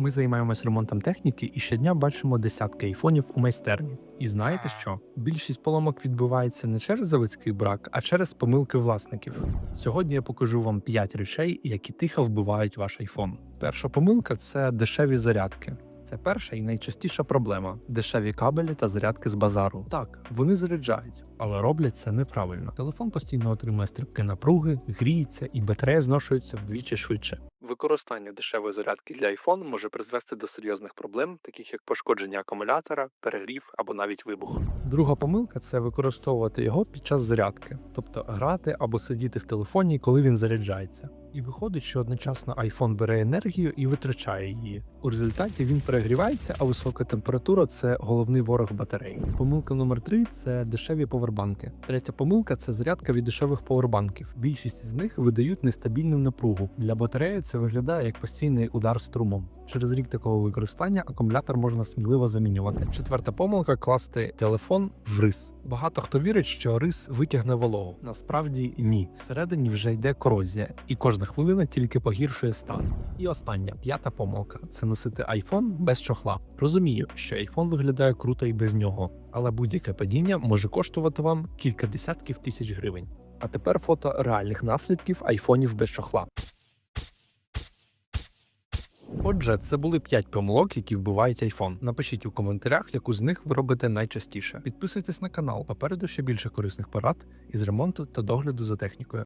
Ми займаємось ремонтом техніки і щодня бачимо десятки айфонів у майстерні. І знаєте що? Більшість поломок відбувається не через заводський брак, а через помилки власників. Сьогодні я покажу вам 5 речей, які тихо вбивають ваш айфон. Перша помилка це дешеві зарядки. Це перша і найчастіша проблема дешеві кабелі та зарядки з базару. Так, вони заряджають, але роблять це неправильно. Телефон постійно отримує стрибки напруги, гріється і батарея зношується вдвічі швидше. Використання дешевої зарядки для iPhone може призвести до серйозних проблем, таких як пошкодження акумулятора, перегрів або навіть вибух. Друга помилка це використовувати його під час зарядки, тобто грати або сидіти в телефоні, коли він заряджається. І виходить, що одночасно iPhone бере енергію і витрачає її. У результаті він перегрівається, а висока температура це головний ворог батареї. Помилка номер три це дешеві повербанки. Третя помилка це зарядка від дешевих повербанків. Більшість з них видають нестабільну напругу. Для батареї це виглядає як постійний удар струмом. Через рік такого використання акумулятор можна сміливо замінювати. Четверта помилка класти телефон в рис. Багато хто вірить, що рис витягне вологу. Насправді ні. Всередині вже йде корозія, і кожна хвилина тільки погіршує стан. І остання п'ята помилка це носити iPhone без чохла. Розумію, що iPhone виглядає круто і без нього, але будь-яке падіння може коштувати вам кілька десятків тисяч гривень. А тепер фото реальних наслідків айфонів без чохла. Отже, це були 5 помилок, які вбивають iPhone. Напишіть у коментарях, яку з них ви робите найчастіше. Підписуйтесь на канал, попереду ще більше корисних порад із ремонту та догляду за технікою.